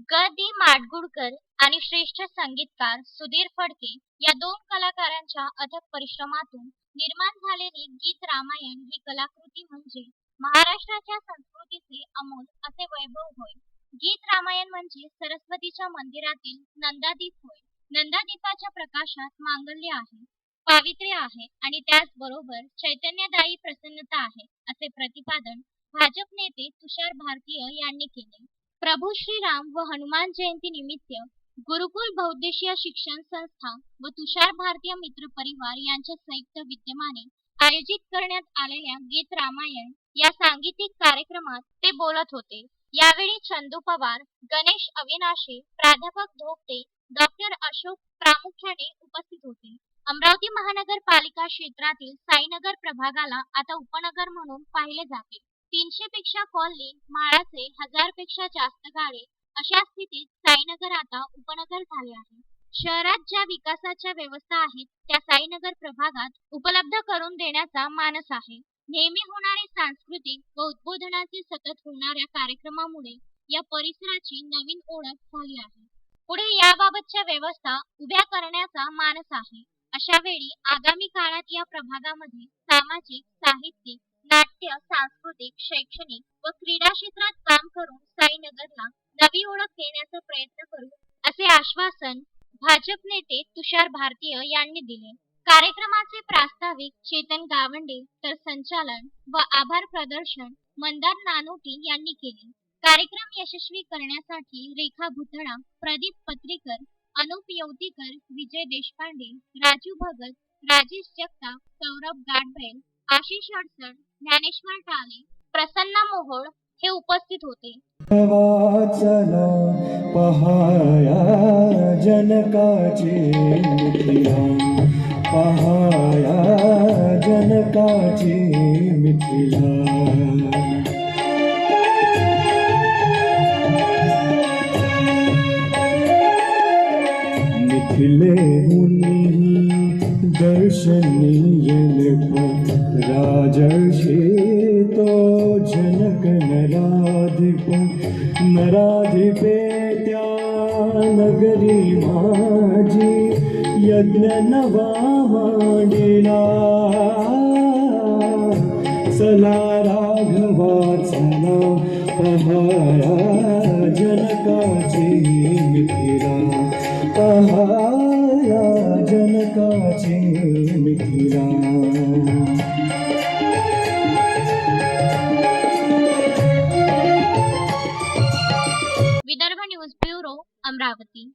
ग. दी. माडगुळकर आणि श्रेष्ठ संगीतकार सुधीर फडके या दोन कलाकारांच्या अथक परिश्रमातून निर्माण झालेली गीत रामायण ही कलाकृती म्हणजे महाराष्ट्राच्या संस्कृतीचे अमोल असे वैभव होय. गीत रामायण म्हणजे सरस्वतीच्या मंदिरातील नंदादीप होय. नंदादीपाच्या प्रकाशात मांगल्य आहे पावित्र्य आहे आणि त्याचबरोबर चैतन्यदायी प्रसन्नता आहे असे प्रतिपादन भाजप नेते तुषार भारतीय यांनी केले. प्रभू श्रीराम व हनुमान जयंती निमित्त गुरुकुल बहुद्देशीय शिक्षण संस्था व तुषार भारतीय मित्र परिवार यांच्या संयुक्त विद्यमाने आयोजित करण्यात आलेल्या गीत रामायण या सांगीतिक कार्यक्रमात ते बोलत होते. यावेळी चंदू पवार गणेश अविनाशे प्राध्यापक धोपटे डॉक्टर अशोक प्रामुख्याने उपस्थित होते. अमरावती महानगरपालिका क्षेत्रातील साईनगर प्रभागाला आता उपनगर म्हणून पाहिले जाते. तीनशे पेक्षा कॉलनी माळाचे हजारपेक्षा जास्त गाडे अशा स्थितीत साईनगर आता उपनगर झाले आहे. शहरात ज्या विकासाच्या व्यवस्था आहेत त्या साईनगर प्रभागात उपलब्ध करून देण्याचा मानस आहे. नेहमी होणारे सांस्कृतिक व उद्बोधनाचे सतत होणाऱ्या कार्यक्रमामुळे या परिसराची नवीन ओळख झाली आहे. पुढे याबाबतच्या व्यवस्था उभ्या करण्याचा मानस आहे. अशा वेळी आगामी काळात या प्रभागामध्ये सामाजिक साहित्यिक नाट्य सांस्कृतिक शैक्षणिक व क्रीडा क्षेत्रात काम करून साईनगरला नवी ओळख देण्याचा प्रयत्न करू असे आश्वासन भाजप नेते तुषार भारतीय यांनी दिले. कार्यक्रमाचे प्रास्ताविक चेतन गावंडे तर संचालन व आभार प्रदर्शन मंदार नानोटी यांनी केले. कार्यक्रम यशस्वी करण्यासाठी रेखा भुतळा प्रदीप पत्रीकर अनुप येवतीकर विजय देशपांडे राजू भगत राजेश जगताप सौरभ गाडबैल आशिष अडसण ज्ञानेश्वर टाळे प्रसन्न मोहोळ हे उपस्थित होते. वाचना पहाया जनकाची मिथिला. पहाया जनकाची मिथिला. मिथिले मुनि दर्शनीयन राजर्षे तो जनक नराधिप नराधिपे त्या नगरी माझी यज्ञ नवा मांडिला चला राघवा चला पहाया पहाया जनकाचे Mithila. Vidarbha news bureau Amravati.